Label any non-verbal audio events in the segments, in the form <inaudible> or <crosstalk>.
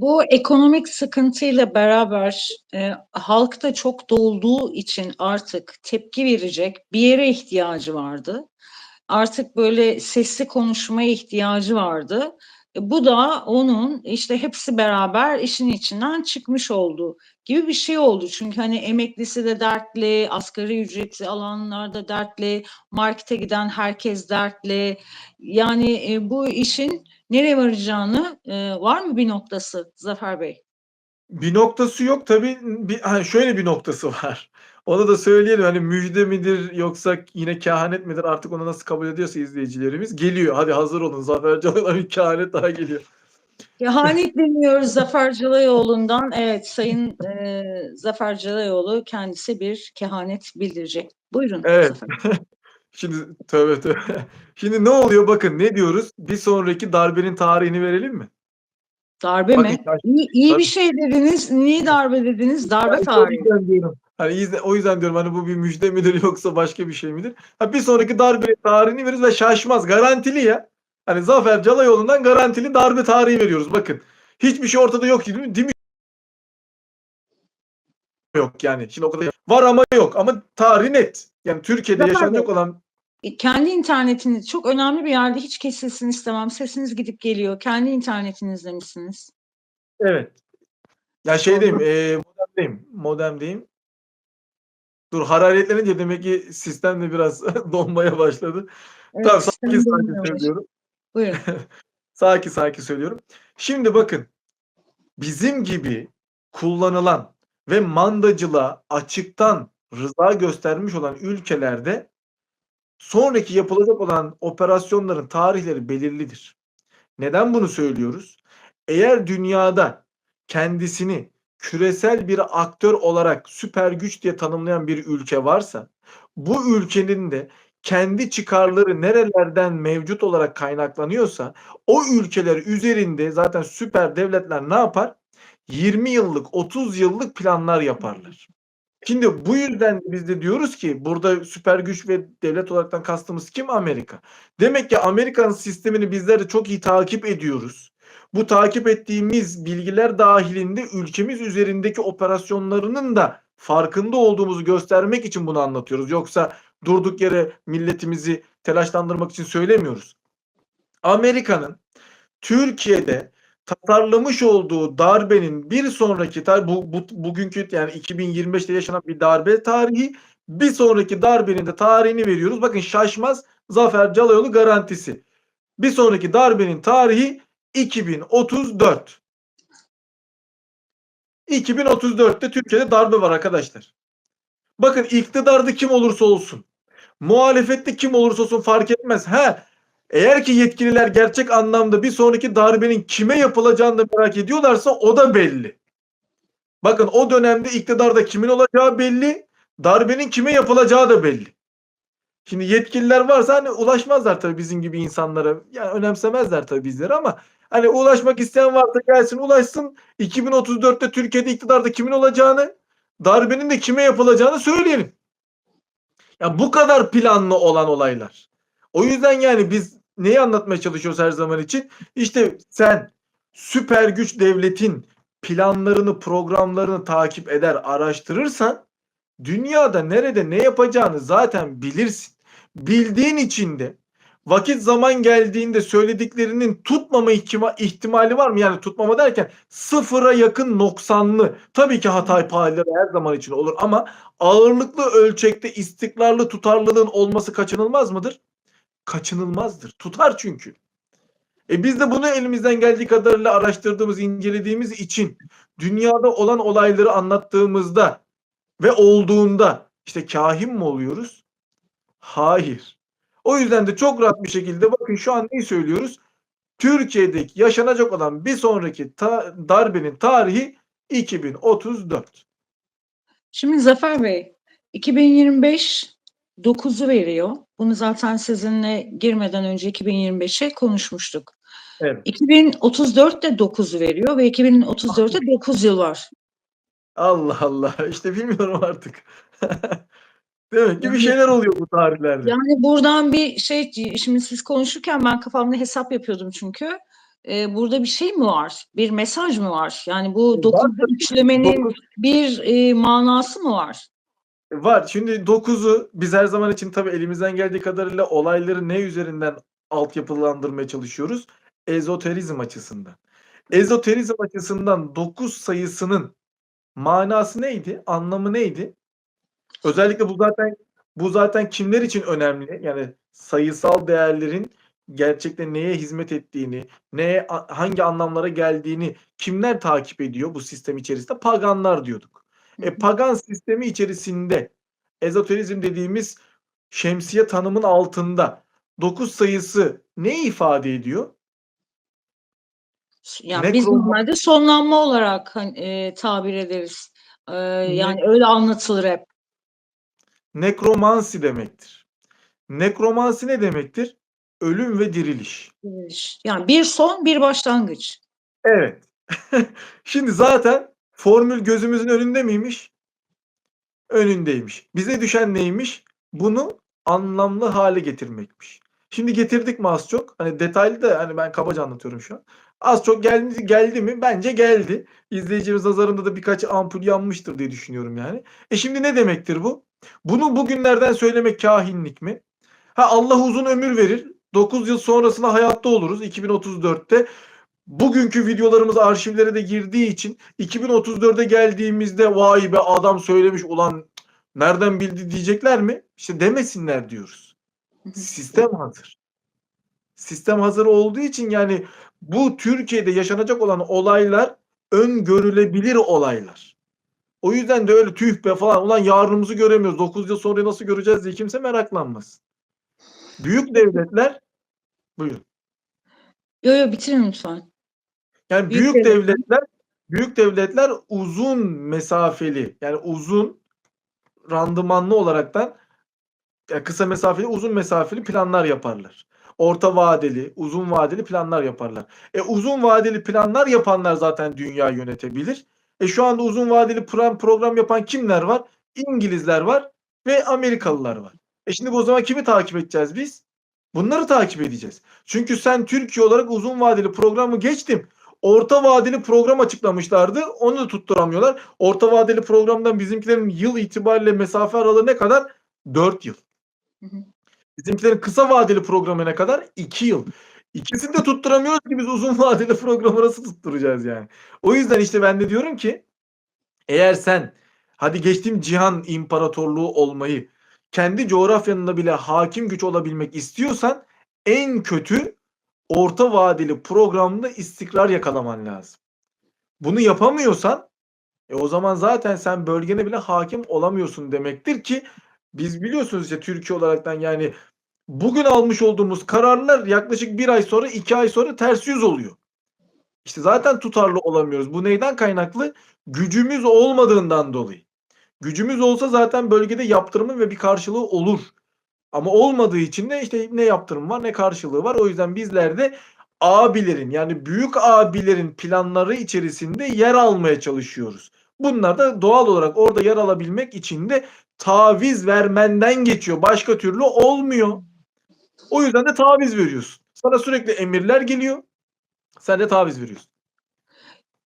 Bu ekonomik sıkıntıyla beraber e, halk çok dolduğu için artık tepki verecek bir yere ihtiyacı vardı. Artık böyle sesli konuşmaya ihtiyacı vardı. E, bu da onun işte hepsi beraber işin içinden çıkmış oldu gibi bir şey oldu. Çünkü hani emeklisi de dertli, asgari ücretli alanlar da dertli, markete giden herkes dertli. Yani e, bu işin nereye varacağını e, var mı bir noktası Zafer Bey? Bir noktası yok tabii. Bir, hani şöyle bir noktası <laughs> var. Onu da söyleyelim. Hani müjde midir yoksa yine kehanet midir artık onu nasıl kabul ediyorsa izleyicilerimiz geliyor. Hadi hazır olun. Zafer Can'dan bir kehanet daha geliyor. Kehanet dinliyoruz Zafer Calayoğlu'ndan. Evet Sayın e, Zafer Calayoğlu kendisi bir kehanet bildirecek. Buyurun. Evet. Şimdi tövbe tövbe. <laughs> Şimdi ne oluyor bakın ne diyoruz? Bir sonraki darbenin tarihini verelim mi? Darbe Bakın, mi? taş- İyi, iyi tabii. bir şey dediniz. Niye darbe dediniz? Darbe Yani o tarihi. yüzden diyorum. Hani o yüzden diyorum hani bu bir müjde midir <laughs> yoksa başka bir şey midir? Ha, bir sonraki darbe tarihini veririz ve şaşmaz. Garantili ya. Hani Zafer Calayoğlu'ndan garantili darbe tarihi veriyoruz. Bakın. Hiçbir şey ortada yok değil mi? Değil mi? Yok yani. Şimdi o kadar var ama yok. Ama tarih net. Yani Türkiye'de Zafer yaşanacak olan E, Kendi internetiniz çok önemli bir yerde hiç kesilsin istemem. Sesiniz gidip geliyor. Kendi internetinizde misiniz? evet. Ya şeydeyim, e, modemdeyim. Modemdeyim. Dur hararetlenince demek ki sistem de biraz <laughs> donmaya başladı. Evet, tamam sakin sakin söylüyorum. Buyurun. <laughs> Sakin sakin söylüyorum. Şimdi bakın bizim gibi kullanılan ve mandacılığa açıktan rıza göstermiş olan ülkelerde sonraki yapılacak olan operasyonların tarihleri belirlidir. Neden bunu söylüyoruz? Eğer dünyada kendisini küresel bir aktör olarak süper güç diye tanımlayan bir ülke varsa bu ülkenin de kendi çıkarları nerelerden mevcut olarak kaynaklanıyorsa o ülkeler üzerinde zaten süper devletler ne yapar? 20 yıllık, 30 yıllık planlar yaparlar. Şimdi bu yüzden biz de diyoruz ki burada süper güç ve devlet olaraktan kastımız kim? Amerika. Demek ki Amerikan sistemini bizler de çok iyi takip ediyoruz. Bu takip ettiğimiz bilgiler dahilinde ülkemiz üzerindeki operasyonlarının da farkında olduğumuzu göstermek için bunu anlatıyoruz. Yoksa durduk yere milletimizi telaşlandırmak için söylemiyoruz. Amerika'nın Türkiye'de tasarlamış olduğu darbenin bir sonraki tar bu, bu bugünkü yani 2025'te yaşanan bir darbe tarihi bir sonraki darbenin de tarihini veriyoruz. Bakın şaşmaz Zafer Calayoğlu garantisi. Bir sonraki darbenin tarihi 2034. 2034'te Türkiye'de darbe var arkadaşlar. Bakın iktidarda kim olursa olsun, muhalefette kim olursa olsun fark etmez. Ha, eğer ki yetkililer gerçek anlamda bir sonraki darbenin kime yapılacağını da merak ediyorlarsa o da belli. Bakın o dönemde iktidarda kimin olacağı belli, darbenin kime yapılacağı da belli. Şimdi yetkililer varsa hani ulaşmazlar tabii bizim gibi insanlara. Yani önemsemezler tabii bizleri ama hani ulaşmak isteyen varsa gelsin ulaşsın. 2034'te Türkiye'de iktidarda kimin olacağını, darbenin de kime yapılacağını söyleyelim. Ya bu kadar planlı olan olaylar. O yüzden yani biz neyi anlatmaya çalışıyoruz her zaman için? İşte sen süper güç devletin planlarını, programlarını takip eder, araştırırsan dünyada nerede ne yapacağını zaten bilirsin. Bildiğin için de vakit zaman geldiğinde söylediklerinin tutmama ihtima- ihtimali var mı? Yani tutmama derken sıfıra yakın noksanlı. Tabii ki hata payları her zaman için olur ama ağırlıklı ölçekte istikrarlı tutarlılığın olması kaçınılmaz mıdır? Kaçınılmazdır. Tutar çünkü. E biz de bunu elimizden geldiği kadarıyla araştırdığımız, incelediğimiz için dünyada olan olayları anlattığımızda ve olduğunda işte kahin mi oluyoruz? Hayır. O yüzden de çok rahat bir şekilde bakın şu an neyi söylüyoruz? Türkiye'deki yaşanacak olan bir sonraki ta- darbenin tarihi 2034. Şimdi Zafer Bey, 2025 9'u veriyor. Bunu zaten sizinle girmeden önce 2025'e konuşmuştuk. Evet. 2034 de 9'u veriyor ve 2034'te 9 yıl var. Allah Allah. <laughs> İşte bilmiyorum artık. Demek ki bir şeyler oluyor bu tarihlerde. Yani buradan bir şey, şimdi siz konuşurken ben kafamda hesap yapıyordum çünkü. e, burada bir şey mi var? Bir mesaj mı var? Yani bu Var dokuz üçlemenin bir e, manası mı var? Var. Şimdi 9'u biz her zaman için tabii elimizden geldiği kadarıyla olayları ne üzerinden altyapılandırmaya çalışıyoruz? Ezoterizm açısından. Ezoterizm açısından 9 sayısının manası neydi? Anlamı neydi? Özellikle bu zaten bu zaten kimler için önemli? Yani sayısal değerlerin gerçekten neye hizmet ettiğini, neye hangi anlamlara geldiğini kimler takip ediyor bu sistem içerisinde? Paganlar diyorduk. E, pagan sistemi içerisinde ezoterizm dediğimiz şemsiye tanımın altında 9 sayısı ne ifade ediyor? Yani biz Nekro- normalde sonlanma olarak hani, e, tabir ederiz. E, yani öyle anlatılır hep. Nekromansi demektir. Nekromansi ne demektir? Ölüm ve diriliş. Yani bir son bir başlangıç. Evet. <laughs> Şimdi zaten formül gözümüzün önünde miymiş? Önündeymiş. Bize düşen neymiş? Bunu anlamlı hale getirmekmiş. Şimdi getirdik mi az çok? Hani detaylı da hani ben kabaca anlatıyorum şu an. Az çok geldi, geldi mi? Bence geldi. İzleyicimiz nazarında da birkaç ampul yanmıştır diye düşünüyorum yani. E şimdi ne demektir bu? Bunu bugünlerden söylemek kahinlik mi? Ha Allah uzun ömür verir. 9 yıl sonrasında hayatta oluruz 2034'te. Bugünkü videolarımız arşivlere de girdiği için 2034'e geldiğimizde vay be adam söylemiş ulan nereden bildi diyecekler mi? İşte demesinler diyoruz. Sistem hazır. Sistem hazır olduğu için yani bu Türkiye'de yaşanacak olan olaylar öngörülebilir olaylar. O yüzden de öyle tüh be falan ulan yarınımızı göremiyoruz. 9 yıl sonra nasıl göreceğiz diye kimse meraklanmasın. Büyük devletler buyurun. Yo yo bitirin lütfen. Yani Büyük büyük, devletler- devletler büyük devletler uzun mesafeli yani uzun randımanlı olaraktan yani kısa mesafeli uzun mesafeli planlar yaparlar. Orta vadeli, uzun vadeli planlar yaparlar. E uzun vadeli planlar yapanlar zaten dünya yönetebilir. E şu anda uzun vadeli plan program yapan kimler var? İngilizler var ve Amerikalılar var. E şimdi bu o zaman kimi takip edeceğiz biz? Bunları takip edeceğiz. Çünkü sen Türkiye olarak uzun vadeli programı geçtim. Orta vadeli program açıklamışlardı. Onu da tutturamıyorlar. Orta vadeli programdan bizimkilerin yıl itibariyle mesafe aralığı ne kadar? 4 yıl. Bizimkilerin kısa vadeli programı ne kadar? 2 yıl. İkisini de tutturamıyoruz ki biz uzun <laughs> vadeli programı nasıl tutturacağız yani. O yüzden işte ben de diyorum ki eğer sen hadi geçtiğim cihan imparatorluğu olmayı kendi coğrafyanında bile hakim güç olabilmek istiyorsan en kötü orta vadeli programda istikrar yakalaman lazım. Bunu yapamıyorsan e o zaman zaten sen bölgene bile hakim olamıyorsun demektir ki biz biliyorsunuz işte Türkiye olaraktan yani bugün almış olduğumuz kararlar yaklaşık bir ay sonra iki ay sonra ters yüz oluyor. İşte zaten tutarlı olamıyoruz. Bu neyden kaynaklı? Gücümüz olmadığından dolayı. Gücümüz olsa zaten bölgede yaptırımın ve bir karşılığı olur. Ama olmadığı için de işte ne yaptırım var ne karşılığı var. O yüzden bizler de abilerin yani büyük abilerin planları içerisinde yer almaya çalışıyoruz. Bunlar da doğal olarak orada yer alabilmek için de taviz vermenden geçiyor. Başka türlü olmuyor. O yüzden de taviz veriyorsun. Sana sürekli emirler geliyor. Sen de taviz veriyorsun.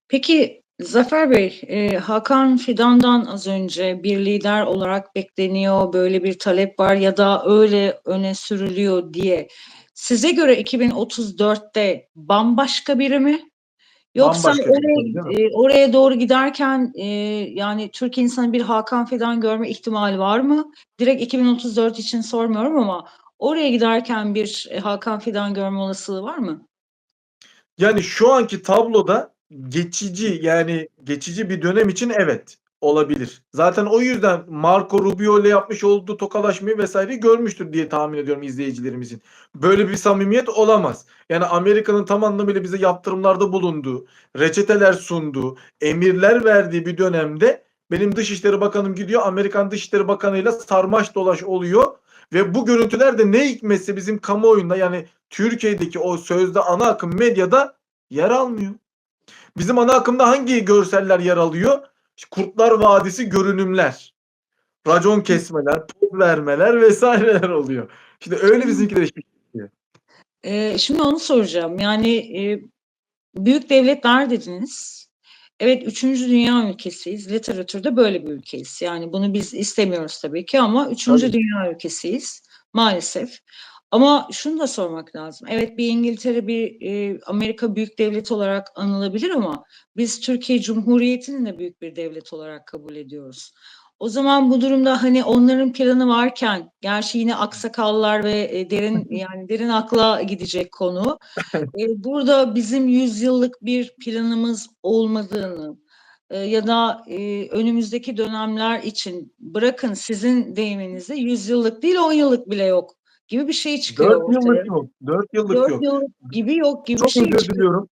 Peki Zafer Bey, e, Hakan Fidan'dan az önce bir lider olarak bekleniyor, böyle bir talep var ya da öyle öne sürülüyor diye. Size göre 2034'te bambaşka biri mi? Yoksa Bambaşka oraya, değil e, oraya doğru giderken e, yani Türk insanı bir Hakan Fidan görme ihtimali var mı? Direkt 2034 için sormuyorum ama oraya giderken bir e, Hakan Fidan görme olasılığı var mı? Yani şu anki tabloda geçici yani geçici bir dönem için evet olabilir. Zaten o yüzden Marco Rubio ile yapmış olduğu tokalaşmayı vesaireyi görmüştür diye tahmin ediyorum izleyicilerimizin. Böyle bir samimiyet olamaz. Yani Amerika'nın tam anlamıyla bize yaptırımlarda bulunduğu, reçeteler sunduğu, emirler verdiği bir dönemde benim Dışişleri Bakanım gidiyor Amerikan Dışişleri Bakanı'yla sarmaş dolaş oluyor ve bu görüntüler de ne hikmetse bizim kamuoyunda yani Türkiye'deki o sözde ana akım medyada yer almıyor. Bizim ana akımda hangi görseller yer alıyor? Kurtlar Vadisi görünümler, racon kesmeler, pul vermeler vesaireler oluyor. İşte öyle bizimkiler işte. Ee, şimdi onu soracağım. Yani e, büyük devletler dediniz. Evet, üçüncü dünya ülkesiyiz. Literatürde böyle bir ülkeyiz. Yani bunu biz istemiyoruz tabii ki ama üçüncü Tabii. dünya ülkesiyiz maalesef. Ama şunu da sormak lazım. Evet bir İngiltere, bir e, Amerika büyük devlet olarak anılabilir ama biz Türkiye Cumhuriyeti'ni de büyük bir devlet olarak kabul ediyoruz. O zaman bu durumda hani onların planı varken, gerçi yine aksakallar ve e, derin <laughs> yani derin akla gidecek konu. E, burada bizim yüzyıllık bir planımız olmadığını e, ya da e, önümüzdeki dönemler için bırakın sizin deyiminizde yüzyıllık değil on yıllık bile yok gibi bir şey çıkıyor 4 ortaya. yıllık yok. 4 yıllık Dört yok. yıllık gibi yok gibi bir Çok şey özür çıkıyor. diliyorum.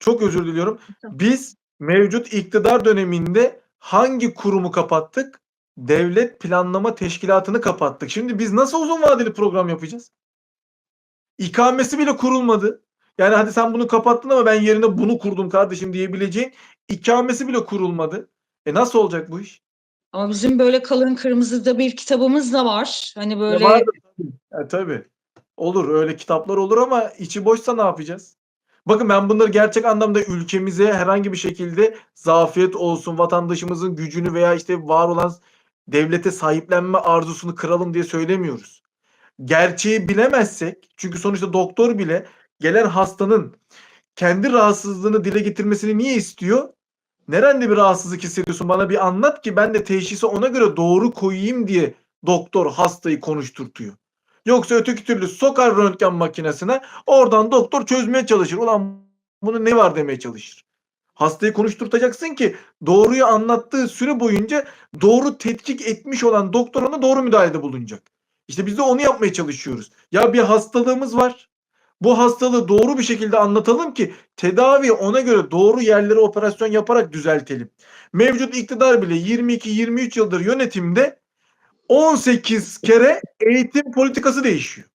Çok özür diliyorum. Biz mevcut iktidar döneminde hangi kurumu kapattık? Devlet Planlama Teşkilatı'nı kapattık. Şimdi biz nasıl uzun vadeli program yapacağız? İkamesi bile kurulmadı. Yani hadi sen bunu kapattın ama ben yerine bunu kurdum kardeşim diyebileceğin ikamesi bile kurulmadı. E nasıl olacak bu iş? Ama bizim böyle kalın kırmızıda bir kitabımız da var. Hani Ya böyle vardır tabii. E, tabii. Olur öyle kitaplar olur ama içi boşsa ne yapacağız? Bakın ben bunları gerçek anlamda ülkemize herhangi bir şekilde zafiyet olsun, vatandaşımızın gücünü veya işte var olan devlete sahiplenme arzusunu kıralım diye söylemiyoruz. Gerçeği bilemezsek, çünkü sonuçta doktor bile gelen hastanın kendi rahatsızlığını dile getirmesini niye istiyor? Nerede bir rahatsızlık hissediyorsun bana bir anlat ki ben de teşhisi ona göre doğru koyayım diye doktor hastayı konuşturtuyor. Yoksa öteki türlü sokar röntgen makinesine oradan doktor çözmeye çalışır. Ulan bunun ne var demeye çalışır. Hastayı konuşturtacaksın ki doğruyu anlattığı süre boyunca doğru tetkik etmiş olan doktor ona doğru müdahalede bulunacak. İşte biz de onu yapmaya çalışıyoruz. Ya bir hastalığımız var. Bu hastalığı doğru bir şekilde anlatalım ki tedavi ona göre doğru yerlere operasyon yaparak düzeltelim. Mevcut iktidar bile 22-23 yıldır yönetimde 18 kere eğitim politikası değişiyor.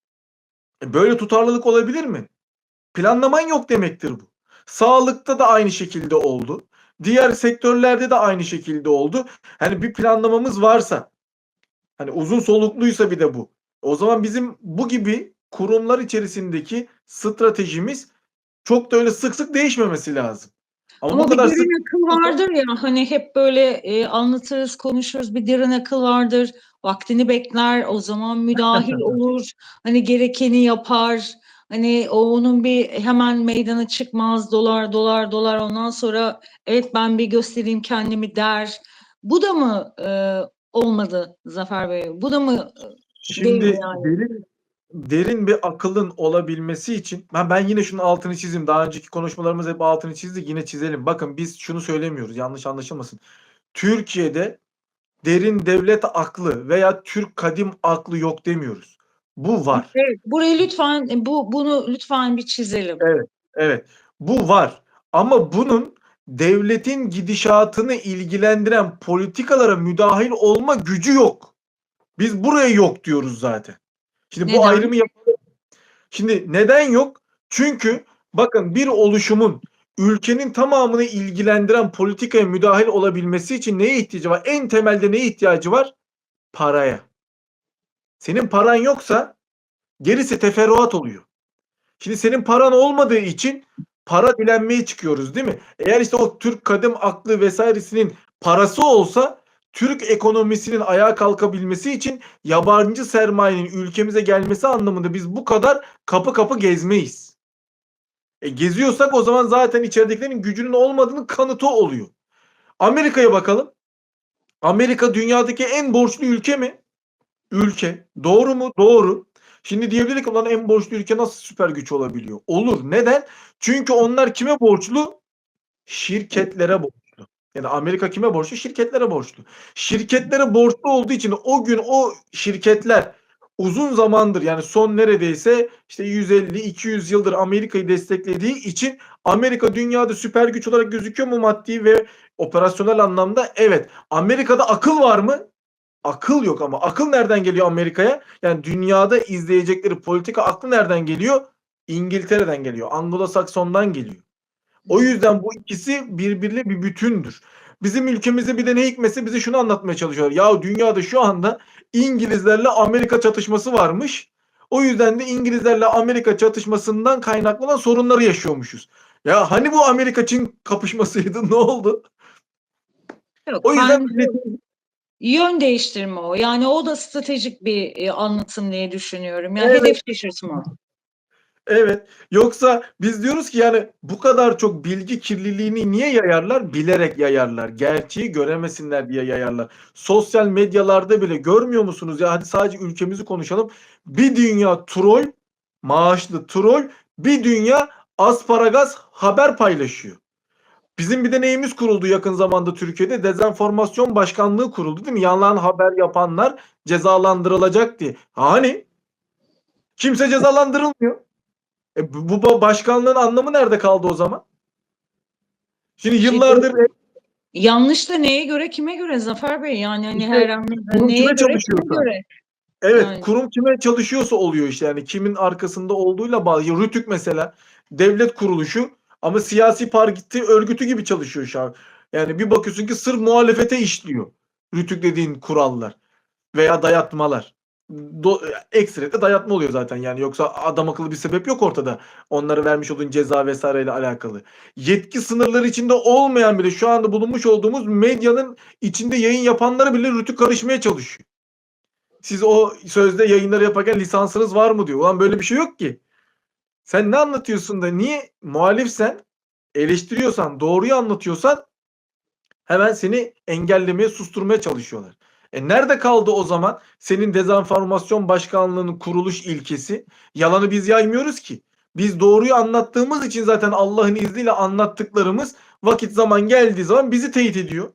E böyle tutarlılık olabilir mi? Planlaman yok demektir bu. Sağlıkta da aynı şekilde oldu. Diğer sektörlerde de aynı şekilde oldu. Hani bir planlamamız varsa, hani uzun solukluysa bir de bu. O zaman bizim bu gibi kurumlar içerisindeki stratejimiz çok da öyle sık sık değişmemesi lazım. Ama, Ama bu bir kadar sık derin akıl vardır ya hani hep böyle e, anlatırız konuşuruz bir derin akıl vardır vaktini bekler o zaman müdahil <laughs> olur hani gerekeni yapar hani o onun bir hemen meydana çıkmaz dolar dolar dolar ondan sonra evet ben bir göstereyim kendimi der bu da mı e, olmadı Zafer Bey bu da mı Şimdi Değil yani. derin derin bir akılın olabilmesi için ben ben yine şunun altını çizeyim. Daha önceki konuşmalarımız hep altını çizdik. Yine çizelim. Bakın biz şunu söylemiyoruz. Yanlış anlaşılmasın. Türkiye'de derin devlet aklı veya Türk kadim aklı yok demiyoruz. Bu var. evet, burayı lütfen bu bunu lütfen bir çizelim. Evet. Bu var. Ama bunun devletin gidişatını ilgilendiren politikalara müdahil olma gücü yok. Biz buraya yok diyoruz zaten. Şimdi Neden? bu ayrımı yapalım. Şimdi neden yok? Çünkü bakın bir oluşumun ülkenin tamamını ilgilendiren politikaya müdahil olabilmesi için neye ihtiyacı var? En temelde neye ihtiyacı var? Paraya. Senin paran yoksa gerisi teferruat oluyor. Şimdi senin paran olmadığı için para dilenmeye çıkıyoruz değil mi? Eğer işte o Türk kadim aklı vesairesinin parası olsa Türk ekonomisinin ayağa kalkabilmesi için yabancı sermayenin ülkemize gelmesi anlamında biz bu kadar kapı kapı gezmeyiz. E geziyorsak o zaman zaten içeridekilerin gücünün olmadığının kanıtı oluyor. Amerika'ya bakalım. Amerika dünyadaki en borçlu ülke mi? Ülke. Doğru mu? Doğru. Şimdi diyebilir ki en borçlu ülke nasıl süper güç olabiliyor? Olur. Neden? Çünkü onlar kime borçlu? Şirketlere borçlu. Yani Amerika kime borçlu? Şirketlere borçlu. Şirketlere borçlu olduğu için o gün o şirketler uzun zamandır yani son neredeyse işte 150-200 yıldır Amerika'yı desteklediği için Amerika dünyada süper güç olarak gözüküyor mu maddi ve operasyonel anlamda? Evet. Amerika'da akıl var mı? Akıl yok ama akıl nereden geliyor Amerika'ya? Yani dünyada izleyecekleri politika aklı nereden geliyor? İngiltere'den geliyor. Anglo-Sakson'dan geliyor. O yüzden bu ikisi birbiriyle bir bütündür. Bizim ülkemizde bir de ne hikmetse bize şunu anlatmaya çalışıyorlar. Ya dünyada şu anda İngilizlerle Amerika çatışması varmış. O yüzden de İngilizlerle Amerika çatışmasından kaynaklanan sorunları yaşıyormuşuz. Ya hani bu Amerika-Çin kapışmasıydı <laughs> ne oldu? Yok, O yüzden yön değiştirme o. Yani o da stratejik bir e, anlatım diye düşünüyorum. Yani Evet. hedef şaşırtma. Evet. Yoksa biz diyoruz ki yani bu kadar çok bilgi kirliliğini niye yayarlar? Bilerek yayarlar. Gerçeği göremesinler diye yayarlar. Sosyal medyalarda bile görmüyor musunuz ya? Hadi sadece ülkemizi konuşalım. Bir dünya troll, maaşlı troll, bir dünya asparagas haber paylaşıyor. Bizim bir de neyimiz kuruldu yakın zamanda Türkiye'de? Dezenformasyon başkanlığı kuruldu değil mi? Yalan haber yapanlar cezalandırılacak diye. Hani? Kimse cezalandırılmıyor. E bu bu ba- başkanlığın anlamı nerede kaldı o zaman? Şimdi yıllardır Yanlış da neye göre kime göre Zafer Bey? Yani hani İşte her anlamda neye kime göre kime göre? evet Yani. kurum kime çalışıyorsa oluyor işte yani kimin arkasında olduğuyla bağlı. Rütük mesela devlet kuruluşu ama siyasi parti örgütü gibi çalışıyor şu an. Yani bir bakıyorsun ki sırf muhalefete işliyor. Rütük dediğin kurallar veya dayatmalar. Do ekseriyette dayatma oluyor zaten yani yoksa adam akıllı bir sebep yok ortada. Onlara vermiş olduğun ceza vesaireyle alakalı. Yetki sınırları içinde olmayan bile şu anda bulunmuş olduğumuz medyanın içinde yayın yapanlara bile rütük karışmaya çalışıyor. Siz o sözde yayınları yaparken lisansınız var mı diyor. Ulan böyle bir şey yok ki. Sen ne anlatıyorsun da niye muhalifsen, eleştiriyorsan, doğruyu anlatıyorsan hemen seni engellemeye, susturmaya çalışıyorlar. E nerede kaldı o zaman senin dezenformasyon başkanlığının kuruluş ilkesi? Yalanı biz yaymıyoruz ki. Biz doğruyu anlattığımız için zaten Allah'ın izniyle anlattıklarımız vakit zaman geldiği zaman bizi teyit ediyor.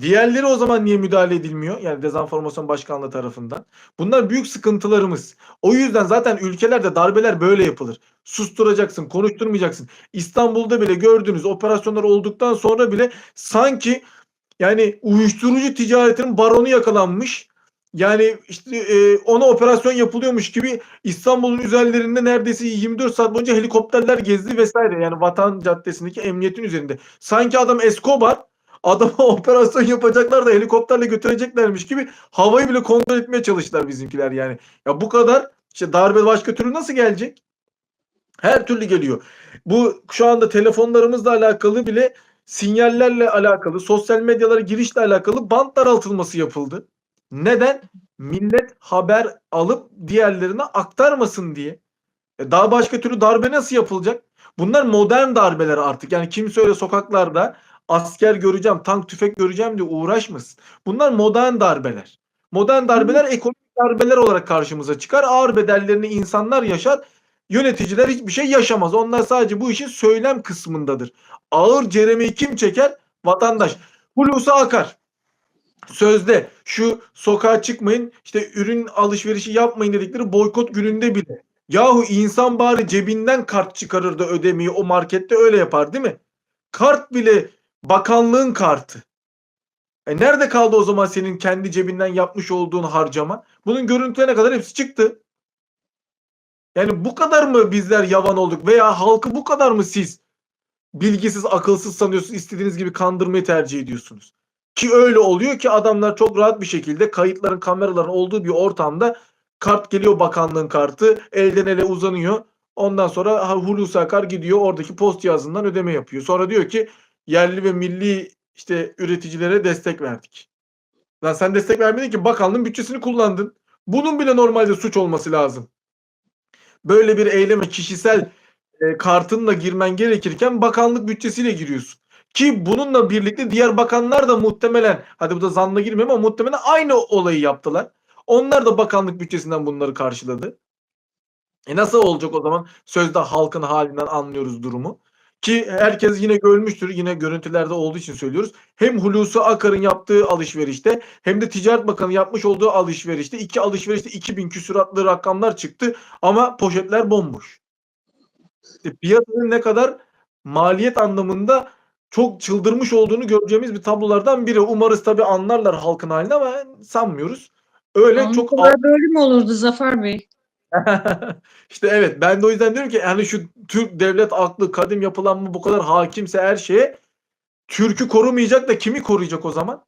Diğerleri o zaman niye müdahale edilmiyor? Yani dezenformasyon başkanlığı tarafından. Bunlar büyük sıkıntılarımız. O yüzden zaten ülkelerde darbeler böyle yapılır. Susturacaksın, konuşturmayacaksın. İstanbul'da bile gördüğünüz operasyonlar olduktan sonra bile sanki yani uyuşturucu ticaretinin baronu yakalanmış. Yani işte e, ona operasyon yapılıyormuş gibi İstanbul'un üzerlerinde neredeyse 24 saat boyunca helikopterler gezdi vesaire. Yani Vatan Caddesi'ndeki emniyetin üzerinde. Sanki adam Escobar adama <laughs> operasyon yapacaklar da helikopterle götüreceklermiş gibi havayı bile kontrol etmeye çalıştılar bizimkiler yani. Ya bu kadar işte darbe başka türlü nasıl gelecek? Her türlü geliyor. Bu şu anda telefonlarımızla alakalı bile sinyallerle alakalı, sosyal medyalara girişle alakalı bant daraltılması yapıldı. Neden? Millet haber alıp diğerlerine aktarmasın diye. E daha başka türlü darbe nasıl yapılacak? Bunlar modern darbeler artık. Yani kimse öyle sokaklarda asker göreceğim, tank tüfek göreceğim diye uğraşmasın. Bunlar modern darbeler. Modern darbeler ekonomik darbeler olarak karşımıza çıkar. Ağır bedellerini insanlar yaşar. Yöneticiler hiçbir şey yaşamaz. Onlar sadece bu işin söylem kısmındadır. Ağır ceremeyi kim çeker? Vatandaş. Hulusi Akar. Sözde şu sokağa çıkmayın işte ürün alışverişi yapmayın dedikleri boykot gününde bile. Yahu insan bari cebinden kart çıkarır da ödemeyi o markette öyle yapar değil mi? Kart bile bakanlığın kartı. E nerede kaldı o zaman senin kendi cebinden yapmış olduğun harcama? Bunun görüntülerine kadar hepsi çıktı. Yani bu kadar mı bizler yavan olduk veya halkı bu kadar mı siz bilgisiz, akılsız sanıyorsunuz, istediğiniz gibi kandırmayı tercih ediyorsunuz? Ki öyle oluyor ki adamlar çok rahat bir şekilde kayıtların, kameraların olduğu bir ortamda kart geliyor bakanlığın kartı, elden ele uzanıyor. Ondan sonra Hulusi Akar gidiyor oradaki post cihazından ödeme yapıyor. Sonra diyor ki yerli ve milli işte üreticilere destek verdik. Lan sen destek vermedin ki bakanlığın bütçesini kullandın. Bunun bile normalde suç olması lazım. Böyle bir eyleme kişisel e, kartınla girmen gerekirken bakanlık bütçesiyle giriyorsun. Ki bununla birlikte diğer bakanlar da muhtemelen hadi bu da zanla girmiyorum ama muhtemelen aynı olayı yaptılar. Onlar da bakanlık bütçesinden bunları karşıladı. E nasıl olacak o zaman? Sözde halkın halinden anlıyoruz durumu. Ki herkes yine görmüştür. Yine görüntülerde olduğu için söylüyoruz. Hem Hulusi Akar'ın yaptığı alışverişte hem de Ticaret Bakanı yapmış olduğu alışverişte iki alışverişte 2000 küsuratlı rakamlar çıktı ama poşetler bomboş. İşte piyasanın ne kadar maliyet anlamında çok çıldırmış olduğunu göreceğimiz bir tablolardan biri. Umarız tabii anlarlar halkın halini ama sanmıyoruz. Öyle çok Anlamalar böyle mi olurdu Zafer Bey? <laughs> işte evet ben de o yüzden diyorum ki hani şu Türk devlet aklı kadim yapılanma bu kadar hakimse her şeye Türk'ü korumayacak da kimi koruyacak o zaman?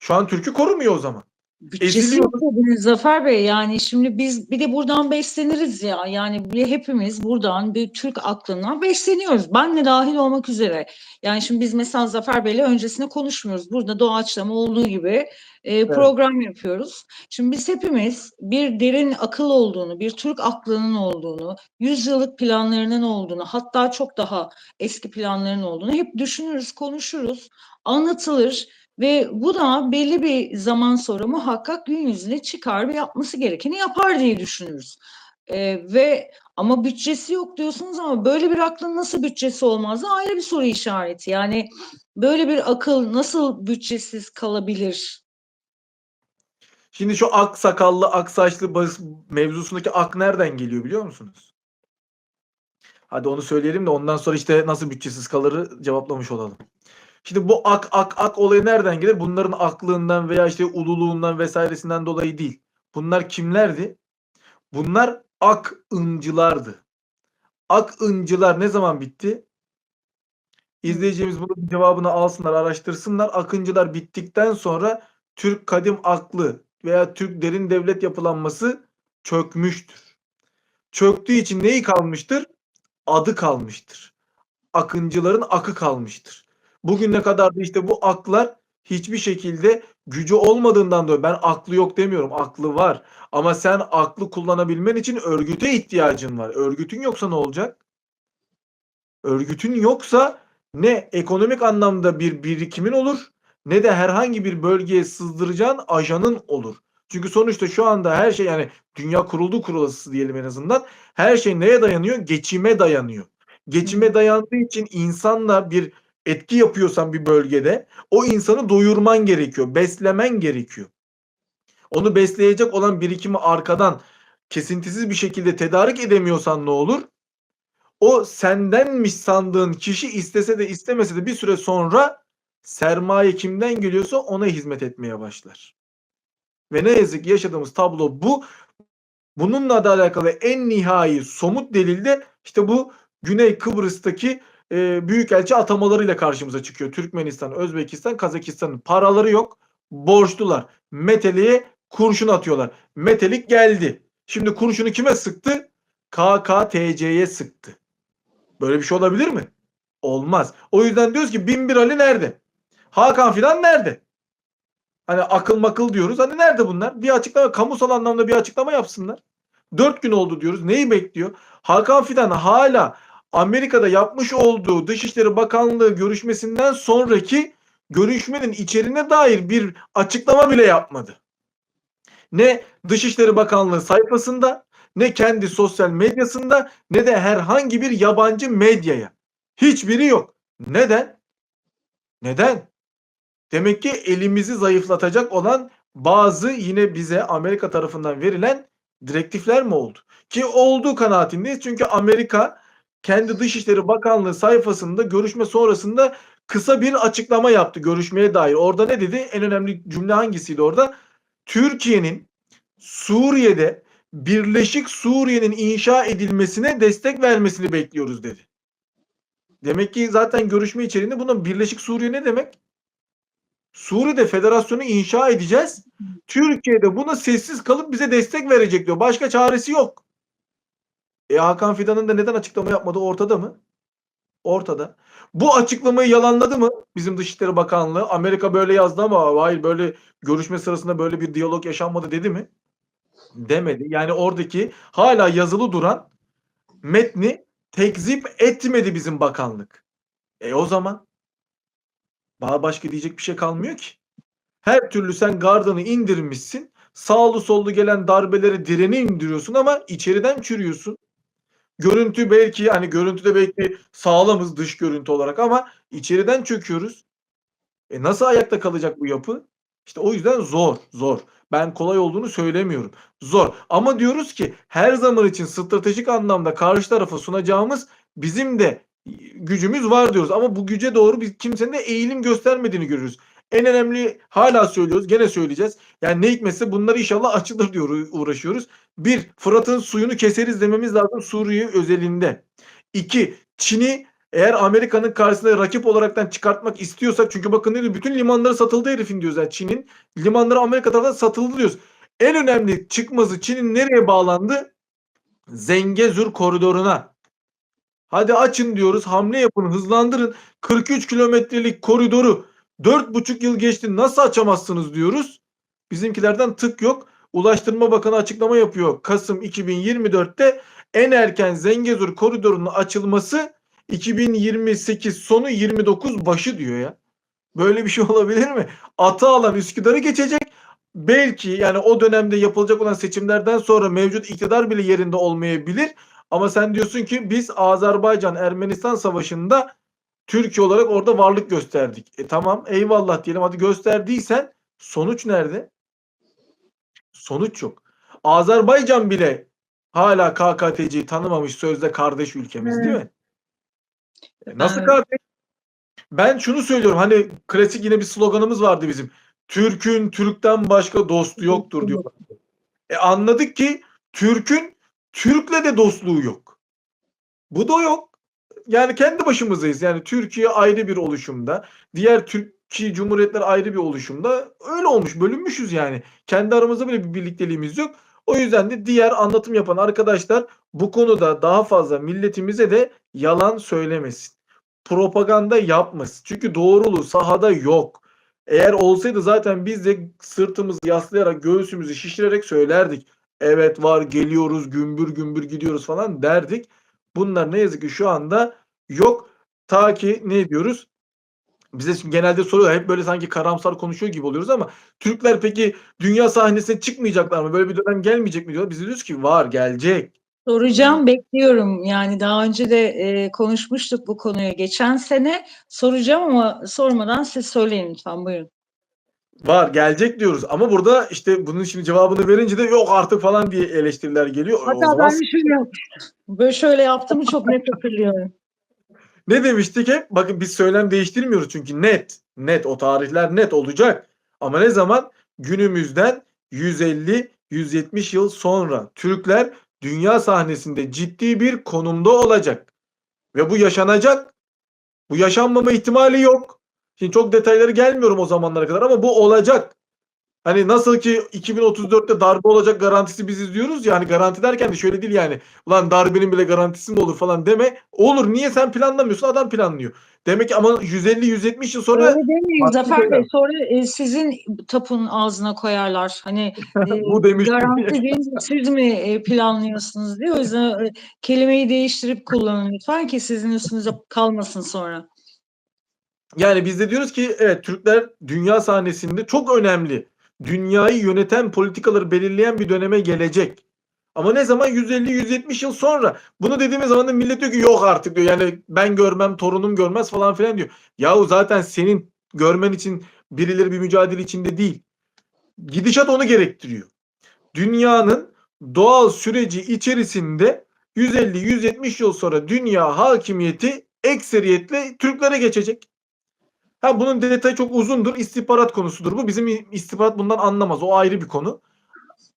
Şu an Türk'ü korumuyor o zaman. Bütçesi yok Zafer Bey. Yani şimdi biz bir de buradan besleniriz ya. Yani hepimiz buradan bir Türk aklından besleniyoruz. Ben de dahil olmak üzere. Yani şimdi biz mesela Zafer Bey'le öncesinde konuşmuyoruz. Burada doğaçlama olduğu gibi e, program yapıyoruz. Şimdi biz hepimiz bir derin akıl olduğunu, bir Türk aklının olduğunu, yüzyıllık planlarının olduğunu, hatta çok daha eski planların olduğunu hep düşünürüz, konuşuruz, anlatılır. Ve bu da belli bir zaman sonra muhakkak gün yüzüne çıkar ve yapması gerekeni yapar diye düşünürüz. Ee, ve ama bütçesi yok diyorsunuz ama böyle bir aklın nasıl bütçesi olmaz da ayrı bir soru işareti. Yani böyle bir akıl nasıl bütçesiz kalabilir? Şimdi şu ak sakallı, ak saçlı mevzusundaki ak nereden geliyor biliyor musunuz? Hadi onu söyleyelim de ondan sonra işte nasıl bütçesiz kalırı cevaplamış olalım. Şimdi bu ak ak ak olayı nereden gelir? Bunların aklığından veya işte ululuğundan vesairesinden dolayı değil. Bunlar kimlerdi? Bunlar ak ıncılardı. Ak ıncılar ne zaman bitti? İzleyeceğimiz bunun cevabını alsınlar, araştırsınlar. Akıncılar bittikten sonra Türk kadim aklı veya Türk derin devlet yapılanması çökmüştür. Çöktüğü için neyi kalmıştır? Adı kalmıştır. Akıncıların akı kalmıştır. Bugüne kadar da işte bu aklar hiçbir şekilde gücü olmadığından dolayı ben aklı yok demiyorum. Aklı var. Ama sen aklı kullanabilmen için örgüte ihtiyacın var. Örgütün yoksa ne olacak? Örgütün yoksa ne ekonomik anlamda bir birikimin olur ne de herhangi bir bölgeye sızdıracağın ajanın olur. Çünkü sonuçta şu anda her şey yani dünya kuruldu kurulası diyelim en azından her şey neye dayanıyor? Geçime dayanıyor. Geçime dayandığı için insanla bir etki yapıyorsan bir bölgede o insanı doyurman gerekiyor, beslemen gerekiyor. Onu besleyecek olan birikimi arkadan kesintisiz bir şekilde tedarik edemiyorsan ne olur? O sendenmiş sandığın kişi istese de istemese de bir süre sonra sermaye kimden geliyorsa ona hizmet etmeye başlar. Ve ne yazık ki yaşadığımız tablo bu. Bununla da alakalı en nihai somut delil de işte bu Güney Kıbrıs'taki e, büyükelçi atamalarıyla karşımıza çıkıyor. Türkmenistan, Özbekistan, Kazakistan'ın paraları yok. Borçlular. Meteliğe kurşun atıyorlar. Metelik geldi. Şimdi kurşunu kime sıktı? KKTC'ye sıktı. Böyle bir şey olabilir mi? Olmaz. O yüzden diyoruz ki Binbir Ali nerede? Hakan filan nerede? Hani akıl makıl diyoruz. Hani nerede bunlar? Bir açıklama, kamusal anlamda bir açıklama yapsınlar. Dört gün oldu diyoruz. Neyi bekliyor? Hakan Fidan hala Amerika'da yapmış olduğu Dışişleri Bakanlığı görüşmesinden sonraki görüşmenin içeriğine dair bir açıklama bile yapmadı. Ne Dışişleri Bakanlığı sayfasında ne kendi sosyal medyasında ne de herhangi bir yabancı medyaya. Hiçbiri yok. Neden? Neden? Demek ki elimizi zayıflatacak olan bazı yine bize Amerika tarafından verilen direktifler mi oldu? Ki olduğu kanaatindeyiz. Çünkü Amerika kendi Dışişleri Bakanlığı sayfasında görüşme sonrasında kısa bir açıklama yaptı görüşmeye dair. Orada ne dedi? En önemli cümle hangisiydi orada? Türkiye'nin Suriye'de Birleşik Suriye'nin inşa edilmesine destek vermesini bekliyoruz dedi. Demek ki zaten görüşme içeriğinde bunun Birleşik Suriye ne demek? Suriye'de federasyonu inşa edeceğiz. Türkiye'de buna sessiz kalıp bize destek verecek diyor. Başka çaresi yok. E Hakan Fidan'ın da neden açıklama yapmadığı ortada mı? Ortada. Bu açıklamayı yalanladı mı bizim Dışişleri Bakanlığı? Amerika böyle yazdı ama hayır böyle görüşme sırasında böyle bir diyalog yaşanmadı dedi mi? Demedi. Yani oradaki hala yazılı duran metni tekzip etmedi bizim bakanlık. E o zaman başka diyecek bir şey kalmıyor ki. Her türlü sen gardını indirmişsin. Sağlı sollu gelen darbeleri direni indiriyorsun ama içeriden çürüyorsun. Görüntü belki hani görüntüde belki sağlamız dış görüntü olarak ama içeriden çöküyoruz. E nasıl ayakta kalacak bu yapı? İşte o yüzden zor, zor. Ben kolay olduğunu söylemiyorum. Zor. Ama diyoruz ki her zaman için stratejik anlamda karşı tarafa sunacağımız bizim de gücümüz var diyoruz. Ama bu güce doğru biz kimsenin de eğilim göstermediğini görüyoruz. En önemli hala söylüyoruz. Gene söyleyeceğiz. Yani ne hikmetse bunları inşallah açılır diyor uğraşıyoruz. Bir, Fırat'ın suyunu keseriz dememiz lazım Suriye özelinde. İki, Çin'i Eğer Amerika'nın karşısında rakip olaraktan çıkartmak istiyorsak çünkü bakın diyor bütün limanları satıldı herifin diyoruz yani Çin'in limanları Amerika tarafından satıldı diyoruz. En önemli çıkmazı Çin'in nereye bağlandı? Zengezur koridoruna. Hadi açın diyoruz hamle yapın hızlandırın 43 kilometrelik koridoru 4,5 yıl geçti nasıl açamazsınız diyoruz. Bizimkilerden tık yok. Ulaştırma Bakanı açıklama yapıyor. Kasım 2024'te en erken Zengezur koridorunun açılması 2028 sonu 29 başı diyor ya. Böyle bir şey <laughs> olabilir mi? Atı alan Üsküdar'ı geçecek. Belki yani o dönemde yapılacak olan seçimlerden sonra mevcut iktidar bile yerinde olmayabilir. Ama sen diyorsun ki biz Azerbaycan-Ermenistan savaşında Türkiye olarak orada varlık gösterdik. E tamam eyvallah diyelim hadi gösterdiysen sonuç nerede? Sonuç yok. Azerbaycan bile hala KKTC'yi tanımamış sözde kardeş ülkemiz değil mi? E Nasıl Evet. kardeş? Ben şunu söylüyorum hani klasik yine bir sloganımız vardı bizim. Türk'ün Türk'ten başka dostu yoktur diyorlar. E anladık ki Türk'ün Türk'le de dostluğu yok. Bu da yok. Yani kendi başımızdayız. Yani Türkiye ayrı bir oluşumda. Diğer Türkiye Cumhuriyetler ayrı bir oluşumda. Öyle olmuş. Bölünmüşüz yani. Kendi aramızda bile bir birlikteliğimiz yok. O yüzden de diğer anlatım yapan arkadaşlar bu konuda daha fazla milletimize de yalan söylemesin. Propaganda yapmasın. Çünkü doğruluğu sahada yok. Eğer olsaydı zaten biz de sırtımızı yaslayarak göğsümüzü şişirerek söylerdik. Evet var geliyoruz gümbür gümbür gidiyoruz falan derdik. Bunlar ne yazık ki şu anda yok. Ta ki ne diyoruz? Bize şimdi genelde soruyorlar. Hep böyle sanki karamsar konuşuyor gibi oluyoruz ama Türkler peki dünya sahnesine çıkmayacaklar mı? Böyle bir dönem gelmeyecek mi diyorlar. Biz diyoruz ki var gelecek. Soracağım, bekliyorum. Yani daha önce de e, konuşmuştuk bu konuyu geçen sene. Soracağım ama sormadan siz söyleyin lütfen. Buyurun. Var gelecek diyoruz ama burada işte bunun şimdi cevabını verince de yok artık falan diye eleştiriler geliyor. O Hatta zaman ben şöyle yapmıştım. Böyle şöyle yaptığımı çok net hatırlıyorum. ne demiştik hep? Bakın biz söylem değiştirmiyoruz çünkü net. Net o tarihler net olacak. Ama ne zaman? Günümüzden 150-170 yıl sonra Türkler dünya sahnesinde ciddi bir konumda olacak. Ve bu yaşanacak. Bu yaşanmama ihtimali yok. Şimdi çok detayları gelmiyorum o zamanlara kadar ama bu olacak. Hani nasıl ki 2034'te darbe olacak garantisi biz izliyoruz ya hani garanti derken de şöyle değil yani ulan darbenin bile garantisi mi olur falan deme. Olur niye sen planlamıyorsun adam planlıyor. Demek ki ama 150-170 yıl sonra Öyle demeyin Zafer Bey. Sonra e, sizin tapun ağzına koyarlar. Hani <laughs> e, bu garanti değil siz mi e, planlıyorsunuz diye. O yüzden e, kelimeyi değiştirip kullanın lütfen ki sizin üstünüze kalmasın sonra. Yani biz de diyoruz ki evet Türkler dünya sahnesinde çok önemli. Dünyayı yöneten politikaları belirleyen bir döneme gelecek. Ama ne zaman 150-170 yıl sonra. Bunu dediğimiz zaman da millet diyor ki yok artık diyor. Yani ben görmem, torunum görmez falan filan diyor. Yahu zaten senin görmen için birileri bir mücadele içinde değil. Gidişat onu gerektiriyor. Dünyanın doğal süreci içerisinde 150-170 yıl sonra dünya hakimiyeti ekseriyetle Türklere geçecek. Ha bunun detayı çok uzundur. İstihbarat konusudur bu. Bizim istihbarat bundan anlamaz. O ayrı bir konu.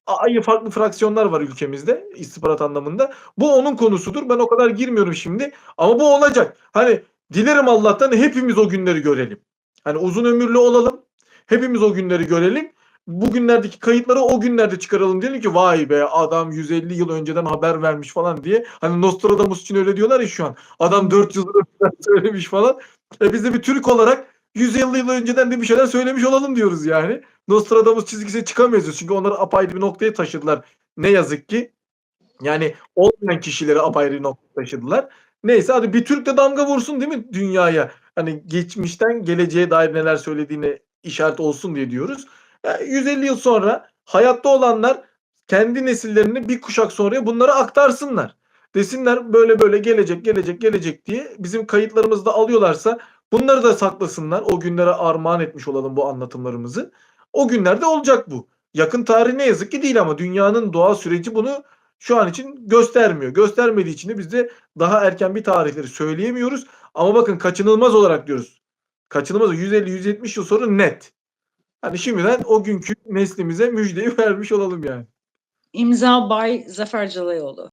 Aynı farklı fraksiyonlar var ülkemizde istihbarat anlamında. Bu onun konusudur. Ben o kadar girmiyorum şimdi. Ama bu olacak. Hani dilerim Allah'tan hepimiz o günleri görelim. Hani uzun ömürlü olalım. Hepimiz o günleri görelim. Bugünlerdeki kayıtları o günlerde çıkaralım diyelim ki vay be adam 150 yıl önceden haber vermiş falan diye. Hani Nostradamus için öyle diyorlar ya şu an. Adam 4 yıl önceden <laughs> söylemiş falan. E biz de bir Türk olarak 150 yıl önceden de bir şeyler söylemiş olalım diyoruz yani. Nostradamus çizgisine çıkamıyoruz çünkü onları apayrı bir noktaya taşıdılar. Ne yazık ki. Yani olmayan kişileri apayrı bir noktaya taşıdılar. Neyse hadi bir Türk de damga vursun değil mi dünyaya? Hani geçmişten geleceğe dair neler söylediğine işaret olsun diye diyoruz. Yani 150 yıl sonra hayatta olanlar kendi nesillerine bir kuşak sonraya bunları aktarsınlar. Desinler böyle böyle gelecek gelecek gelecek diye bizim kayıtlarımızda alıyorlarsa bunları da saklasınlar. O günlere armağan etmiş olalım bu anlatımlarımızı. O günlerde olacak bu. Yakın tarih ne yazık ki değil ama dünyanın doğa süreci bunu şu an için göstermiyor. Göstermediği için de biz de daha erken bir tarihleri söyleyemiyoruz. Ama bakın kaçınılmaz olarak diyoruz. Kaçınılmaz 150-170 yıl sonra net. Hani şimdiden o günkü neslimize müjdeyi <laughs> vermiş olalım yani. İmza Bay Zafer Calayoğlu.